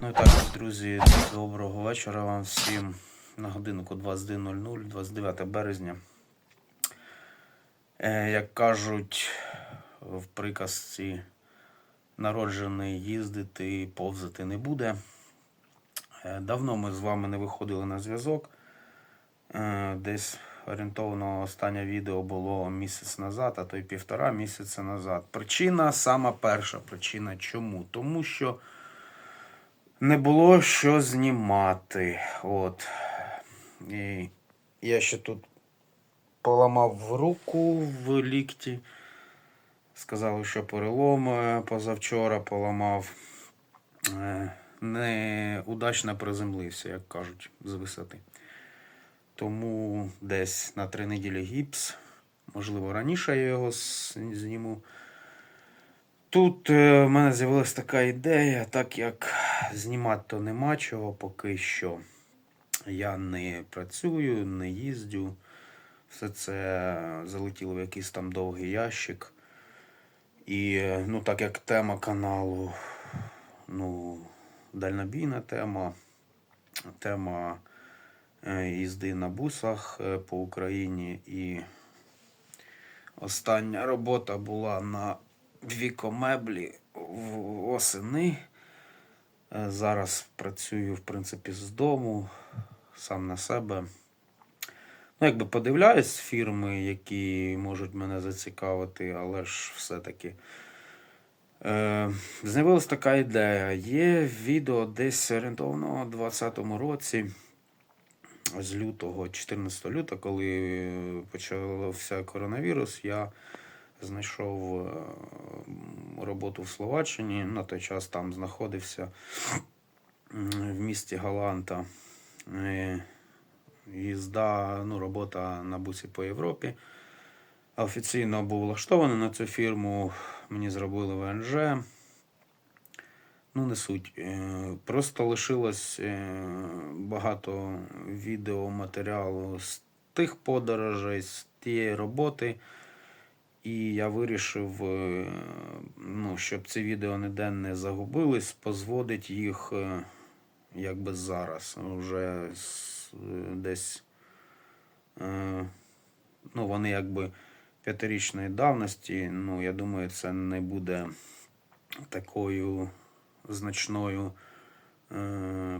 Ну і так, друзі, доброго вечора вам всім. На годинку 22.00, 29 березня. Е, як кажуть в приказці, народжений їздити, повзати не буде. Е, давно ми з вами не виходили на зв'язок. Е, десь орієнтовно останнє відео було місяць назад, а то й півтора місяця назад. Причина, сама перша причина. Чому? Тому що не було що знімати. От. І я ще тут поламав руку в лікті. Сказали, що перелом е, позавчора поламав. Е, Неудачно приземлився, як кажуть, з висоти. Тому десь на три неділі гіпс. Можливо, раніше я його зніму. Тут е, в мене з'явилася така ідея, так як знімати то нема чого поки що. Я не працюю, не їздю. Все це залетіло в якийсь там довгий ящик. І е, ну, так як тема каналу, ну, дальнобійна тема, тема е, їзди на бусах по Україні. І остання робота була на вікомеблі в осени. Е, Зараз працюю, в принципі, з дому, сам на себе. Ну, якби подивляюсь фірми, які можуть мене зацікавити, але ж все-таки. Е, з'явилась така ідея. Є відео десь орієнтовно у 2020 році, з лютого, 14 лютого, коли почався коронавірус, я знайшов е, роботу в Словаччині. На той час там знаходився в місті Галанта. Е, Їзда, ну, робота на бусі по Європі. Офіційно був влаштований на цю фірму. Мені зробили ВНЖ. Ну, не суть. Е, Просто лишилось багато відеоматеріалу з тих подорожей, з тієї роботи. І я вирішив, е, ну, щоб ці відео ніде не загубились, позводить їх е, якби зараз. Вже е, десь ну, вони якби п'ятирічної давності. Ну, я думаю, це не буде такою значною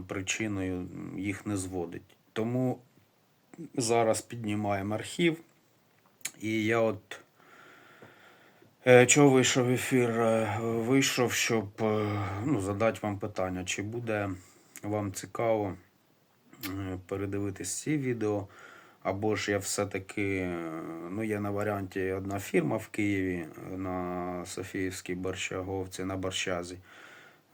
причиною їх не зводить. Тому зараз піднімаємо архів. І я от Чого вийшов ефір? Е, Вийшов, щоб е, ну, задати вам питання, чи буде вам цікаво е, передивитись ці відео, або ж я все-таки, е, ну, є на варіанті одна фірма в Києві е, на Софіївській Борщаговці, на Борщазі.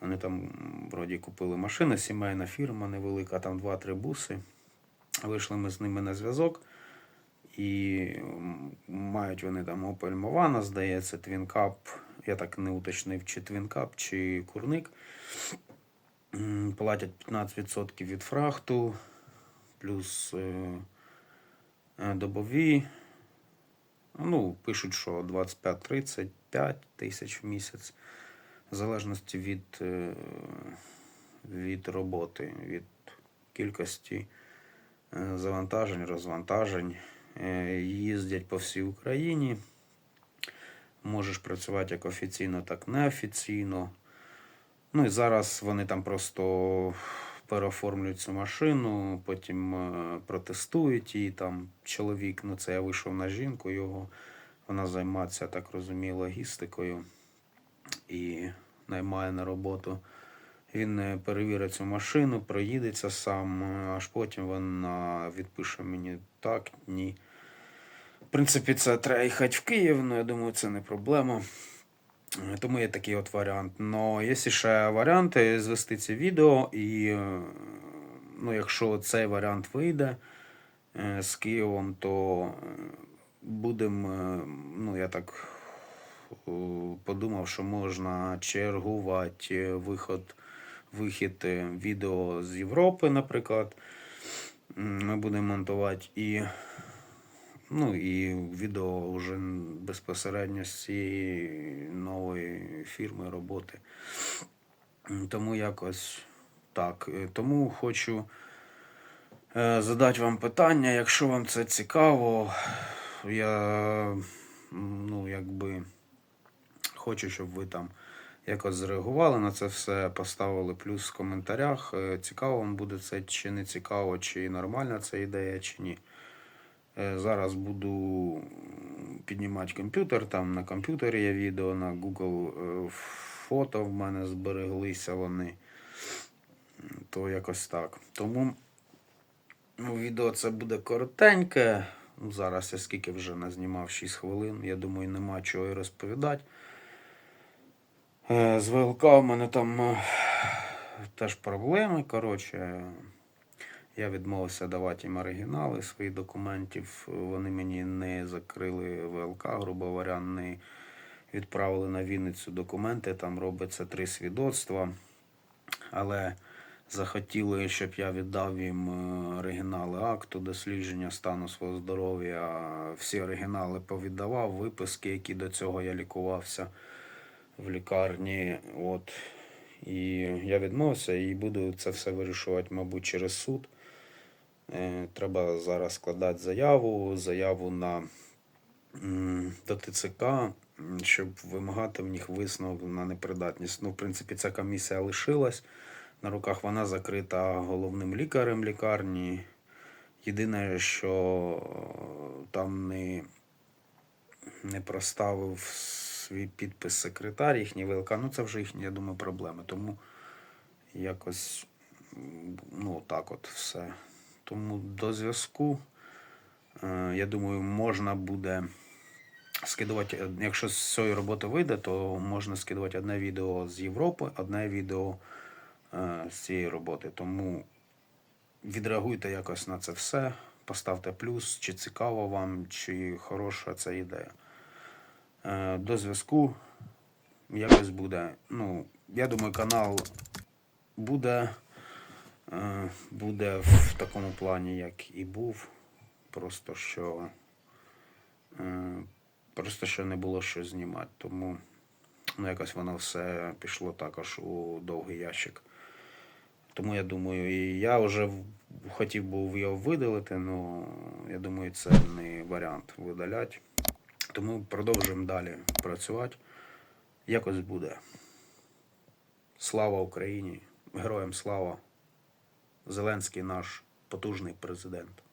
Вони там вроді купили машини, сімейна фірма невелика, там 2-3 буси. Вийшли ми з ними на зв'язок. І мають вони там Opel Movana, здається, Twin Я так не уточнив, чи Twin чи курник. Платять 15% від фрахту, плюс е, е, добові. Ну, пишуть, що 25-35 тисяч в місяць, в залежності від, е, від роботи, від кількості завантажень, розвантажень. Е, Їздять по всій Україні. Можеш працювати як офіційно, так і неофіційно. Ну і зараз вони там просто переоформлюють цю машину, потім е, протестують її. Там чоловік, ну це я вийшов на жінку його. Вона займається, так розумію, логістикою і наймає на роботу. Він е, перевірить цю машину, проїдеться сам, аж потім вона відпише мені так, ні. Принципі, це треба їхати в Київ, але я думаю, це не проблема. Е, Тому є такий от варіант. Но є ще варіанти звести це відео, і е, ну, якщо цей варіант вийде е, з Києвом, то будемо, ну я так е, подумав, що можна чергувати е, виход, вихід е, відео з Європи, наприклад. Ми будемо монтувати і Ну і відео вже безпосередньо з цієї нової фірми роботи. Тому якось так, тому хочу е, задати вам питання. Якщо вам це цікаво, я ну, якби хочу, щоб ви там якось зреагували на це все, поставили плюс в коментарях. Е, Цікаво вам буде це чи не цікаво, чи нормальна ця ідея, чи ні. Е, Зараз буду піднімати комп'ютер. Там на комп'ютері є відео, на Google е, фото в мене збереглися вони. То якось так. Тому ну, відео це буде коротеньке. Зараз я скільки вже назнімав 6 хвилин. Я думаю, нема чого і розповідати. Е, З ВЛК у мене там теж проблеми. Коротше, я відмовився давати їм оригінали своїх документів. Вони мені не закрили ВЛК, грубо говоря, не відправили на Вінницю документи. Там робиться три свідоцтва. Але захотіли, щоб я віддав їм е, оригінали акту дослідження стану свого здоров'я. Всі оригінали повіддавав, виписки, які до цього я лікувався в лікарні. От. І я відмовився і буду це все вирішувати, мабуть, через суд. Е, Треба зараз складати заяву, заяву на до ТЦК, щоб вимагати в них висновок на непридатність. Ну, в принципі, ця комісія лишилась. На руках вона закрита головним лікарем лікарні. Єдине, що е, там не, не проставив свій підпис секретар, їхній ВЛК. Ну, це вже їхні, я думаю, проблеми. Тому якось ну, так от все. Тому до зв'язку. Е, Я думаю, можна буде скидувати, якщо з цієї роботи вийде, то можна скидувати одне відео з Європи, одне відео е, з цієї роботи. Тому відреагуйте якось на це все, поставте плюс, чи цікаво вам, чи хороша ця ідея. Е, До зв'язку якось буде. Ну, я думаю, канал буде, буде в такому плані, як і був. Просто що, е, просто що не було що знімати. Тому ну, якось воно все пішло також у довгий ящик. Тому я думаю, і я вже хотів був його видалити, але я думаю, це не варіант видаляти. Тому продовжуємо далі працювати. Якось буде. Слава Україні! Героям слава! Зеленський наш потужний президент.